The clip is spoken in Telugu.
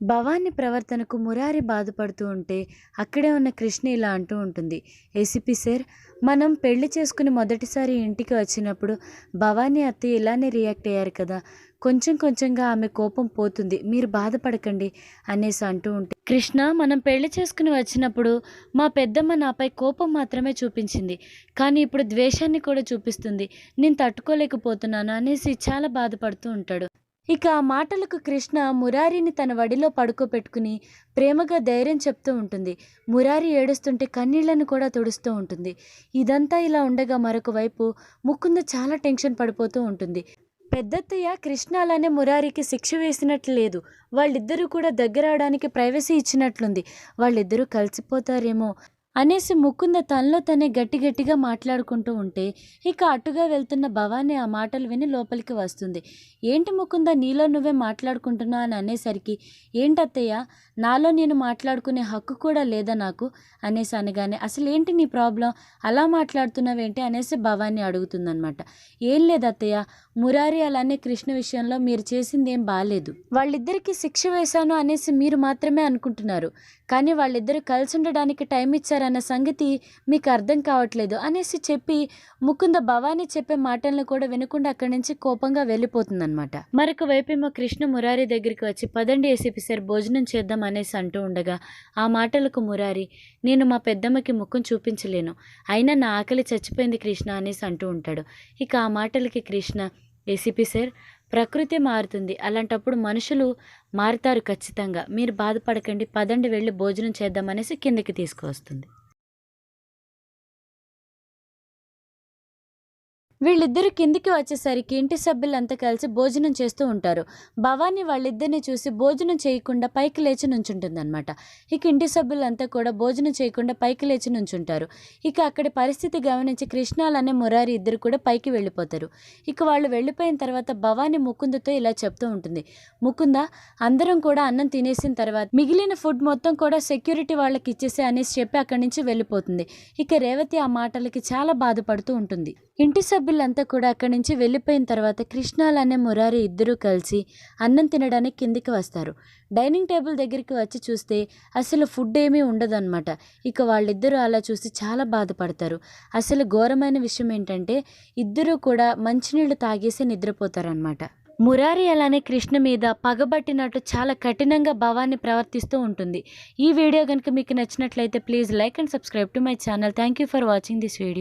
భవాని ప్రవర్తనకు మురారి బాధపడుతూ ఉంటే అక్కడే ఉన్న కృష్ణ ఇలా అంటూ ఉంటుంది. ఏసీపీ సార్ మనం పెళ్ళి చేసుకుని మొదటిసారి ఇంటికి వచ్చినప్పుడు భవానీ అత్తయ్య ఇలానే రియాక్ట్ అయ్యారు కదా కొంచెం కొంచెంగా ఆమె కోపం పోతుంది మీరు బాధపడకండి అనేసి అంటూ ఉంటే కృష్ణ మనం పెళ్ళి చేసుకుని వచ్చినప్పుడు మా పెద్దమ్మ నాపై కోపం మాత్రమే చూపించింది కానీ ఇప్పుడు ద్వేషాన్ని కూడా చూపిస్తుంది నేను తట్టుకోలేకపోతున్నాను అనేసి చాలా బాధపడుతూ ఉంటాడు. ఇక ఆ మాటలకు కృష్ణ మురారిని తన వడిలో పడుకోబెట్టుకుని ప్రేమగా ధైర్యం చెప్తూ ఉంటుంది. మురారి ఏడుస్తుంటే కన్నీళ్ళను కూడా తుడుస్తూ ఉంటుంది. ఇదంతా ఇలా ఉండగా మరొక వైపు ముకుంద చాలా టెన్షన్ పడిపోతూ ఉంటుంది. పెద్దత్తయ్య కృష్ణ అలానే మురారికి శిక్ష వేసినట్లు లేదు. వాళ్ళిద్దరూ కూడా దగ్గర అవడానికి ప్రైవసీ ఇచ్చినట్లుంది. వాళ్ళిద్దరూ కలిసిపోతారేమో అనేసి ముకుంద తనలో తనే గట్టి గట్టిగా మాట్లాడుకుంటూ ఉంటే ఇక అటుగా వెళ్తున్న భవానీ ఆ మాటలు విని లోపలికి వస్తుంది. ఏంటి ముకుంద నీలో నువ్వే మాట్లాడుకుంటున్నా అని అనేసరికి ఏంటత్తయ్య నాలో నేను మాట్లాడుకునే హక్కు కూడా లేదా నాకు? అనేసి అనగానే అసలు ఏంటి నీ ప్రాబ్లం? అలా మాట్లాడుతున్నావేంటి అనేసి భవానీ అడుగుతుందనమాట ఏం లేదు అత్తయ్య మురారి అలానే కృష్ణ విషయంలో మీరు చేసింది ఏం బాగాలేదు వాళ్ళిద్దరికి శిక్ష వేశాను అనేసి మీరు మాత్రమే అనుకుంటున్నారు. కానీ వాళ్ళిద్దరూ కలిసి ఉండడానికి టైం ఇచ్చారు అన్న సంగతి మీకు అర్థం కావట్లేదు అనేసి చెప్పి ముకుంద భవానీ చెప్పే మాటలను కూడా వినకుండా అక్కడి నుంచి కోపంగా వెళ్ళిపోతుందన్నమాట. మరొక వైపేమో కృష్ణ మురారి దగ్గరికి వచ్చి పదండి ఏసీపీ సార్ భోజనం చేద్దాం అనేసి అంటూ ఉండగా ఆ మాటలకు మురారి నేను మా పెద్దమ్మకి ముఖం చూపించలేను. అయినా నా ఆకలి చచ్చిపోయింది కృష్ణ అనేసి అంటూ ఉంటాడు. ఇక ఆ మాటలకి కృష్ణ ఏసీపీ సార్ ప్రకృతి మారుతుంది. అలాంటప్పుడు మనుషులు మారుతారు ఖచ్చితంగా. మీరు బాధపడకండి. పదండి వెళ్ళి భోజనం చేద్దామనేసి కిందకి తీసుకువస్తుంది. వీళ్ళిద్దరూ కిందికి వచ్చేసరికి ఇంటి సభ్యులంతా కలిసి భోజనం చేస్తూ ఉంటారు. భవాని వాళ్ళిద్దరిని చూసి భోజనం చేయకుండా పైకి లేచి నుంచుంటుందన్నమాట. ఇక ఇంటి సభ్యులంతా కూడా భోజనం చేయకుండా పైకి లేచి నుంచుంటారు. ఇక అక్కడి పరిస్థితి గమనించి కృష్ణాలనే మురారి ఇద్దరు కూడా పైకి వెళ్ళిపోతారు. ఇక వాళ్ళు వెళ్ళిపోయిన తర్వాత భవాని ముకుందతో ఇలా చెప్తూ ఉంటుంది. ముకుంద అందరం కూడా అన్నం తినేసిన తర్వాత మిగిలిన ఫుడ్ మొత్తం కూడా సెక్యూరిటీ వాళ్ళకి ఇచ్చేసే అనేసి చెప్పి అక్కడి నుంచి వెళ్ళిపోతుంది. ఇక రేవతి ఆ మాటలకి చాలా బాధపడుతూ ఉంటుంది. ఇంటి సభ్యులంతా కూడా అక్కడి నుంచి వెళ్ళిపోయిన తర్వాత కృష్ణాలనే మురారి ఇద్దరూ కలిసి అన్నం తినడానికి కిందికి వస్తారు. డైనింగ్ టేబుల్ దగ్గరికి వచ్చి చూస్తే అసలు ఫుడ్ ఏమీ ఉండదన్నమాట. ఇక వాళ్ళిద్దరూ అలా చూసి చాలా బాధపడతారు. అసలు ఘోరమైన విషయం ఏంటంటే ఇద్దరూ కూడా మంచినీళ్ళు తాగేసి నిద్రపోతారనమాట మురారి అలానే కృష్ణ మీద పగబట్టినట్టు చాలా కఠినంగా భావాన్ని ప్రవర్తిస్తూ ఉంటుంది. ఈ వీడియో కనుక మీకు నచ్చినట్లయితే please like and subscribe to my channel. Thank you for watching this video.